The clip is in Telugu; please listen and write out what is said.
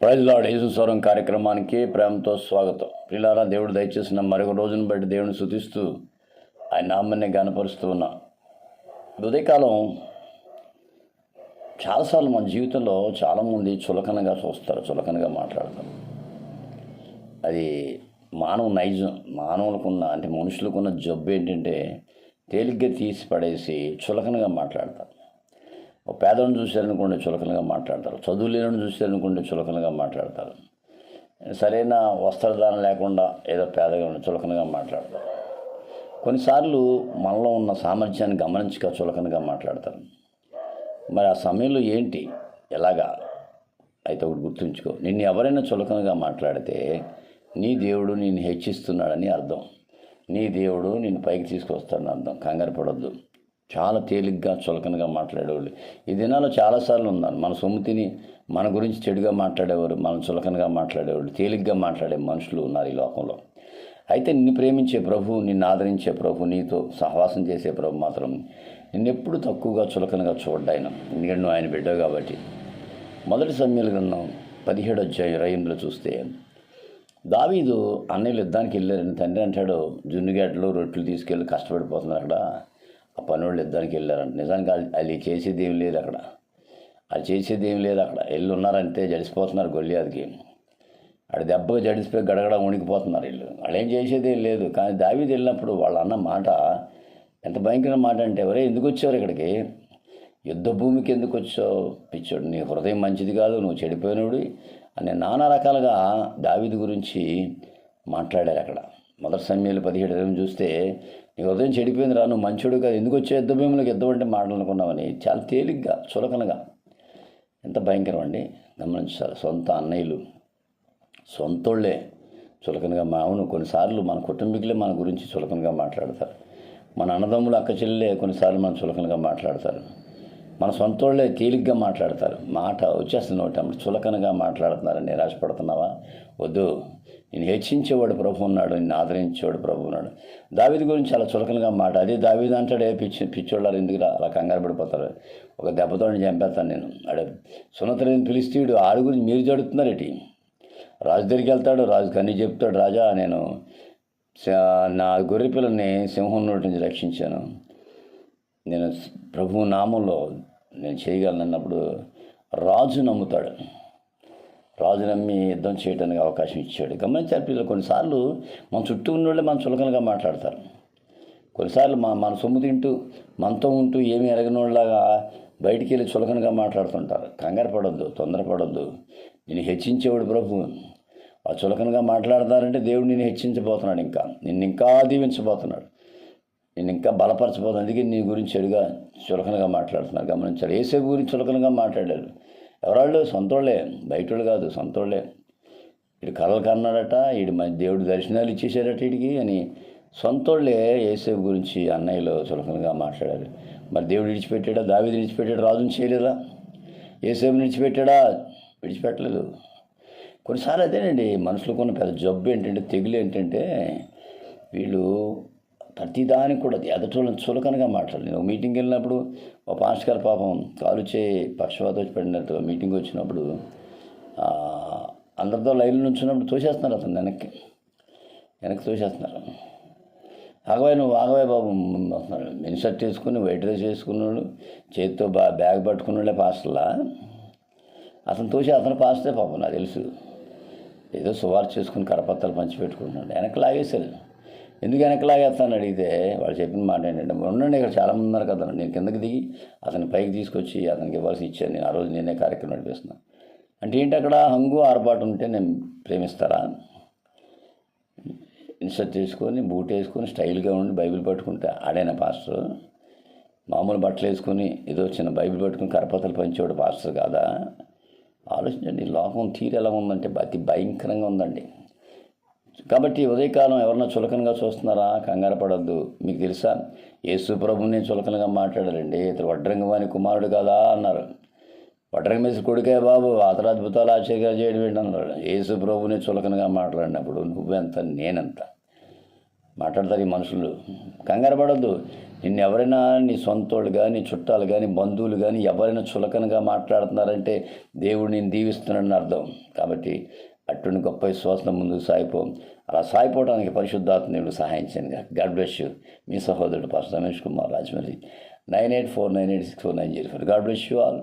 ప్రైజ్ లాడ్ యేసుస్వరం కార్యక్రమానికి ప్రేమతో స్వాగతం. పిల్లారా దేవుడు దయచేసిన మరొక రోజును బట్టి దేవుని శుతిస్తూ ఆయన నామాన్ని గనపరుస్తూ ఉన్నా. ఉదయకాలం చాలాసార్లు మన జీవితంలో చాలామంది చులకనగా చూస్తారు చులకనగా మాట్లాడతారు అది మానవ నైజం. మానవులకున్న అంటే మనుషులకున్న జబ్బు ఏంటంటే తేలిగ్గా తీసి పడేసి చులకనగా మాట్లాడతారు ఒక పేదలను చూశారనుకోండి చులకనగా మాట్లాడతారు. చదువు లేని చూశారనుకోండి చులకనగా మాట్లాడతారు. సరైన వస్త్రదానం లేకుండా ఏదో పేదగా ఉండి చులకనగా మాట్లాడతారు. కొన్నిసార్లు మనలో ఉన్న సామర్థ్యాన్ని గమనించక చులకనగా మాట్లాడతారు. మరి ఆ సమయంలో ఏంటి? ఎలాగా? అయితే ఒకటి గుర్తుంచుకో. నిన్ను ఎవరైనా చులకనగా మాట్లాడితే నీ దేవుడు నిన్ను హెచ్చిస్తున్నాడని అర్థం. నీ దేవుడు నిన్ను పైకి తీసుకొస్తాడని అర్థం. కంగారు పడొద్దు. చాలా తేలిగ్గా చులకనగా మాట్లాడేవాళ్ళు. ఈ దినాల్లో చాలాసార్లు ఉన్నాను. మన సొమ్ముతిని మన గురించి చెడుగా మాట్లాడేవారు మనం చులకనగా మాట్లాడేవాళ్ళు తేలిగ్గా మాట్లాడే మనుషులు ఉన్నారు ఈ లోకంలో. అయితే నిన్ను ప్రేమించే ప్రభు నిన్ను ఆదరించే ప్రభు నీతో సహవాసం చేసే ప్రభు మాత్రం నిన్నెప్పుడు తక్కువగా చులకనగా చూడ్డాయన ఎందుకంటే నువ్వు ఆయన బిడ్డవు కాబట్టి. మొదటి సమయంలో గ్రంథం పదిహేడు అధ్యాయం రయంలో చూస్తే దావీదు అన్నయ్యలు యుద్ధానికి వెళ్ళారని తండ్రి అంటాడు జున్నుగేటలు రొట్టెలు తీసుకెళ్ళి కష్టపడిపోతున్నారు అక్కడ. ఆ పనులు ఇద్దరికి వెళ్ళారంట. నిజానికి వాళ్ళు చేసేది ఏం లేదు అక్కడ. వాళ్ళు చేసేది ఏం లేదు అక్కడ. వెళ్ళి ఉన్నారంటే జడిసిపోతున్నారు గొల్లియాదికి. ఆడ దెబ్బగా జడిసిపోయి గడగడ ఉణికిపోతున్నారు వీళ్ళు. వాళ్ళు ఏం చేసేది ఏం లేదు. కానీ దావీది వెళ్ళినప్పుడు వాళ్ళు అన్న మాట ఎంత భయంకరమైన మాట అంటే ఎవరే ఎందుకు వచ్చారు ఇక్కడికి? యుద్ధ భూమికి ఎందుకు వచ్చావు? పిచ్చోడు నీ హృదయం మంచిది కాదు నువ్వు చెడిపోయినోడు అని నానా రకాలుగా దావిది గురించి మాట్లాడారు అక్కడ. మొదటి సమయంలో పదిహేడు ఇరవై చూస్తే నీ హృదయం చెడిపోయింది రా నువ్వు మంచోడు కాదు. ఎందుకు వచ్చే యుద్ధ భీములకు? యుద్ధం అంటే మాటలనుకున్నామని చాలా తేలిగ్గా చులకనగా. ఎంత భయంకరం అండి. గమనించాలి. సొంత అన్నయ్యలు సొంతోళ్ళే చులకనగా మా అవును కొన్నిసార్లు మన కుటుంబీకులే మన గురించి చులకనగా మాట్లాడతారు. మన అన్నదమ్ములు అక్క చెల్లెలే కొన్నిసార్లు మన చులకనగా మాట్లాడతారు. మన సొంతోళ్ళే తేలిగ్గా మాట్లాడతారు. మాట వచ్చేస్తుంది నోటి అప్పుడు చులకనగా మాట్లాడుతున్నారు. నిరాశపడుతున్నావా వద్దు. నేను హెచ్చించేవాడు ప్రభు ఉన్నాడు. నిన్ను ఆదరించేవాడు ప్రభు ఉన్నాడు. దావిది గురించి చాలా చులకనగా మాట. అదే దావిది అంటాడే పిచ్చి పిచ్చోళ్ళారు ఎందుకు అలా కంగారు పడిపోతారు. ఒక దెబ్బతో చంపేస్తాను నేను. అడే. సున్నతలేని పిలిస్తీయుడు ఆడి గురించి మీరు జడుతున్నారేటి రాజు దగ్గరికి వెళ్తాడు. రాజు కన్నీ చెప్తాడు. రాజా నేను నా గొర్రె పిల్లని సింహం నోటి నుంచి రక్షించాను. నేను ప్రభు నామంలో నేను చేయగలను అన్నప్పుడు రాజు నమ్ముతాడు. రాజు నమ్మి యుద్ధం చేయడానికి అవకాశం ఇచ్చాడు. గమనించారు పిల్లలు కొన్నిసార్లు మన చుట్టూ ఉన్న వాళ్ళే మన చులకనగా మాట్లాడతారు. కొన్నిసార్లు మా మన సొమ్ము తింటూ మనతో ఉంటూ ఏమి ఎరగనోళ్ళలాగా బయటికి వెళ్ళి చులకనగా మాట్లాడుతుంటారు. కంగారు పడొద్దు తొందరపడొద్దు. నేను హెచ్చించేవాడు ప్రభు. ఆ చులకనగా మాట్లాడతారంటే దేవుడు నేను హెచ్చించబోతున్నాడు ఇంకా. నిన్ను ఇంకా దీవించబోతున్నాడు. నేను ఇంకా బలపరచబోదు అందుకే నీ గురించి చెడుగా చులకనగా మాట్లాడుతున్నారు. గమనించాలి. ఏసేపు గురించి చులకనగా మాట్లాడారు. ఎవరాళ్ళు? సొంతోళ్ళే. బయటోళ్ళు కాదు సొంతోళ్ళే. వీడు కలలు కన్నాడట వీడి మన దేవుడు దర్శనాలు ఇచ్చేసాడట వీడికి అని సొంతోళ్ళే ఏసేపు గురించి అన్నయ్యలో చులకనగా మాట్లాడారు. మరి దేవుడు విడిచిపెట్టాడా? దావిది విడిచిపెట్టాడు? రాజుని చేయలేదా? ఏసేపు విడిచిపెట్టాడా? విడిచిపెట్టలేదు. కొన్నిసార్లు అదేనండి మనుషులకు ఉన్న పెద్ద జబ్బు ఏంటంటే తెగులు ఏంటంటే వీళ్ళు ప్రతిదానికి కూడా ఎదటోళ్ళని చులకనగా మాట్లాడలేదు నేను మీటింగ్ వెళ్ళినప్పుడు ఒక పాస్టర్ గారు పాపం కాలు చే పక్షవాత వచ్చి పడినట్టు మీటింగ్ వచ్చినప్పుడు అందరితో లైన్లో నుంచున్నప్పుడు తోసేస్తున్నారు అతను వెనక్కి. వెనక్కి తోసేస్తున్నారు. ఆగవాయ్ నువ్వు ఆగవాయ్ బాబు వస్తున్నాడు మిని షర్ట్ వేసుకుని వైట్ డ్రెస్ వేసుకున్నాడు చేతితో బా బ్యాగ్ పట్టుకున్నాడే పాస్టర్లా? అతను తోసి అతను పాస్తే పాపం నాకు తెలుసు. ఏదో సువార్ చేసుకుని కరపత్రాలు పంచిపెట్టుకుంటున్నాడు. వెనక్కి లాగేశారు. ఎందుకు వెనక్కి అడిగితే వాళ్ళు చెప్పిన మాట ఏంటంటే ఉండండి ఇక్కడ చాలామంది ఉన్నారు కదా నేను కిందకి దిగి అతని పైకి తీసుకొచ్చి అతనికి ఇవ్వాల్సి ఇచ్చాను నేను ఆ రోజు నేనే కార్యక్రమం నడిపిస్తున్నాను అంటే ఏంటి అక్కడ హంగు ఆర్పాటు ఉంటే నేను ప్రేమిస్తారా? ఇన్సర్ట్ చేసుకొని బూట్ వేసుకొని స్టైల్గా ఉండి బైబిల్ పట్టుకుంటే ఆడైన పాస్టర్ మామూలు బట్టలు వేసుకొని ఏదో చిన్న బైబిల్ పట్టుకుని కరపతలు పంచేవాడు పాస్టర్ కాదా? ఆలోచించండి లోకం తీరు ఎలా ఉందంటే అతి భయంకరంగా ఉందండి. కాబట్టి ఉదయకాలం ఎవరన్నా చులకనగా చూస్తున్నారా? కంగారు పడద్దు. మీకు తెలుసా? యేసు ప్రభుని చులకనగా మాట్లాడారండి ఇతడు వడ్రంగవాని కుమారుడు కదా? అన్నారు. వడ్రంగ మీద కొడుకే బాబు అతడు అద్భుతాలు ఆశ్చర్యాలు చేయడం ఏంటి? అన్నాడు యేసు ప్రభుని చులకనగా మాట్లాడినప్పుడు నువ్వెంత నేనెంత? మాట్లాడతారు ఈ మనుషులు. కంగారు పడద్దు. నిన్ను ఎవరైనా నీ సొంతోళ్ళు కానీ చుట్టాలు కానీ బంధువులు కానీ ఎవరైనా చులకనగా మాట్లాడుతున్నారంటే దేవుడు నేను దీవిస్తున్నాడని అర్థం. కాబట్టి అటువంటి గొప్ప విశ్వాసం ముందుకు సాగిపో అలా సాగిపోవడానికి పరిశుద్ధాత్మ దేవుడు సహాయం చేయండి. God bless you. మీ సహోదరుడు pass Ramesh Kumar Rajamouli. Nine eight four nine eight six four nine zero four. God bless you all.